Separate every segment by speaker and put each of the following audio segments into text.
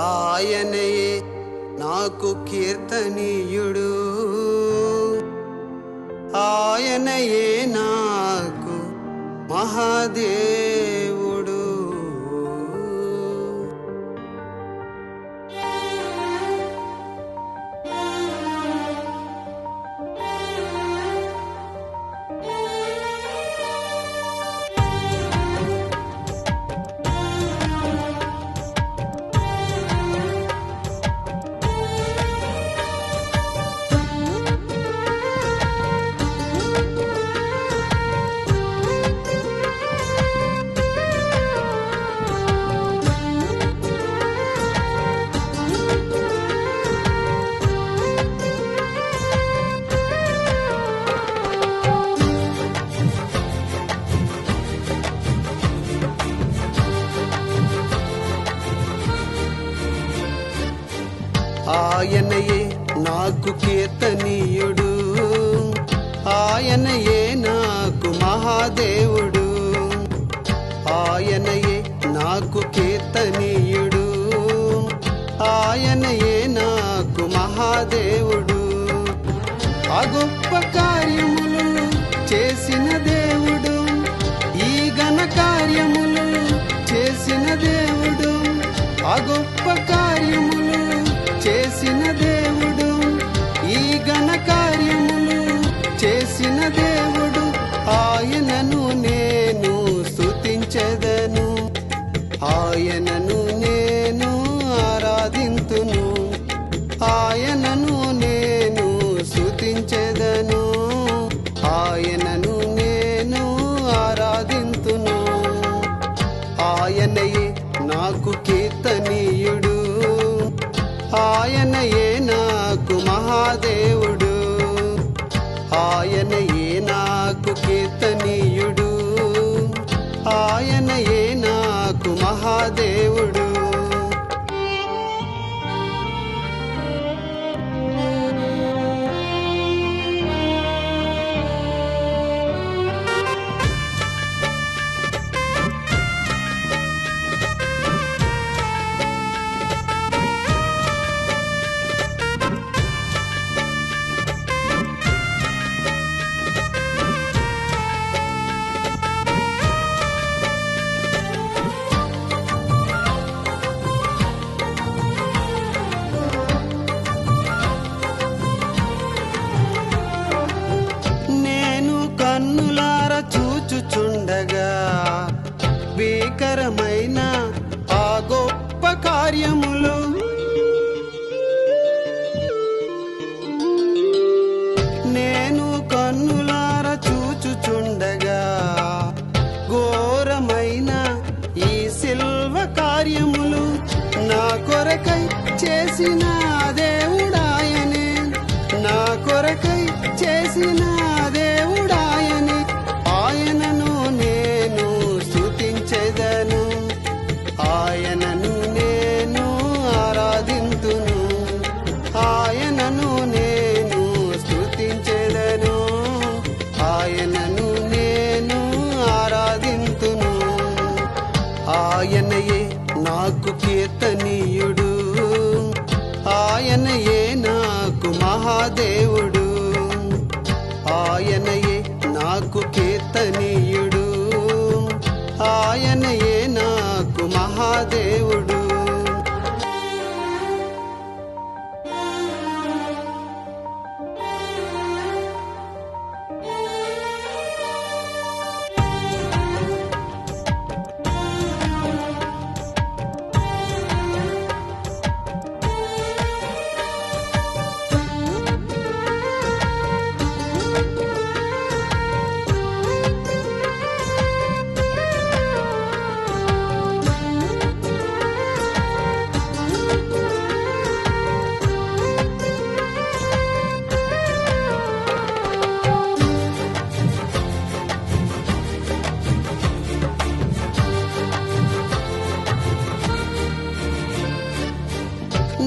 Speaker 1: ఆయనయే నాకు కీర్తనీయుడు. ఆయనయే నాకు మహాదేవ్ ఆయనయే నాకు కీర్తనీయుడు. ఆయనయే నాకు మహాదేవుడు. ఆయనయే నాకు కీర్తనీయుడు. ఆయనయే నాకు మహాదేవుడు. ఆ గొప్ప కార్యములు చేసిన దేవుడు. ఈ ఘన కార్యములు చేసిన దేవుడు. ఆ గొప్ప ఆయనయే నాకు కీర్తనీయుడు. ఆయనయే నాకు మహాదేవుడు. కార్యములు. నేను కన్నులార చూచుచుండగా ఘోరమైన ఈ శిల్వ కార్యములు నా కొరకై చేసిన నాకు కీర్తనీయుడు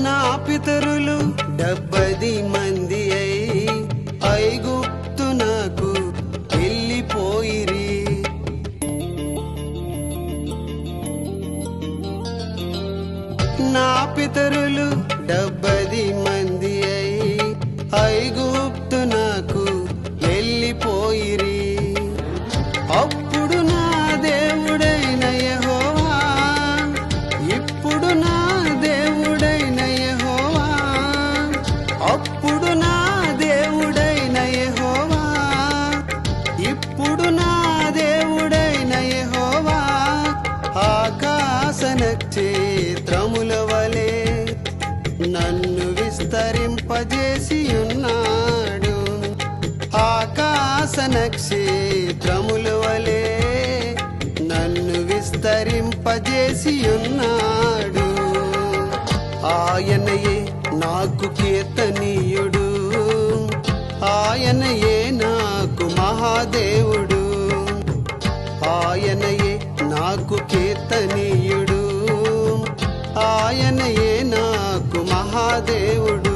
Speaker 1: నా పితరులు డెబ్బది మంది అయి ఐగుప్తు నాకు వెళ్ళిపోయిరి. నా పితరులు డెబ్బది మంది అయి ఐగుప్తు నక్షత్రముల వలె నన్ను విస్తరింపజేసి ఉన్నాడు ఆకాశ నక్షత్రముల వలె నన్ను విస్తరింపజేసి ఉన్నాడు ఆయనయే నాకు కీర్తనీయుడు. ఆయనయే నాకు మహాదేవుడు. ఆయనయే నాకు కీర్తనీయుడు. ఆయనయే నాకు మహాదేవుడు.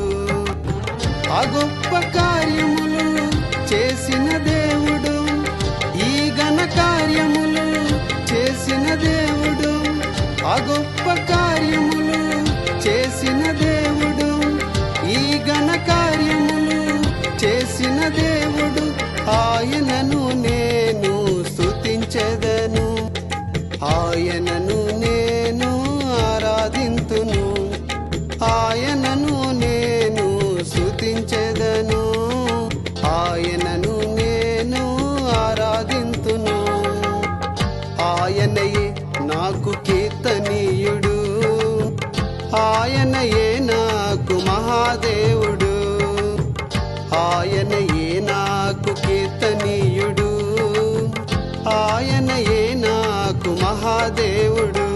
Speaker 1: ఆ గొప్ప కార్యములు చేసిన దేవుడు. ఈ ఘన కార్యములు చేసిన దేవుడు. ఆ గొప్ప కార్యములు చేసిన దేవుడు. ఈ ఘన కార్యములు చేసిన దేవుడు. ఆయనయే నాకు మహాదేవుడు. ఆయనయే నాకు కీర్తనీయుడు. ఆయనయే నాకు మహాదేవుడు.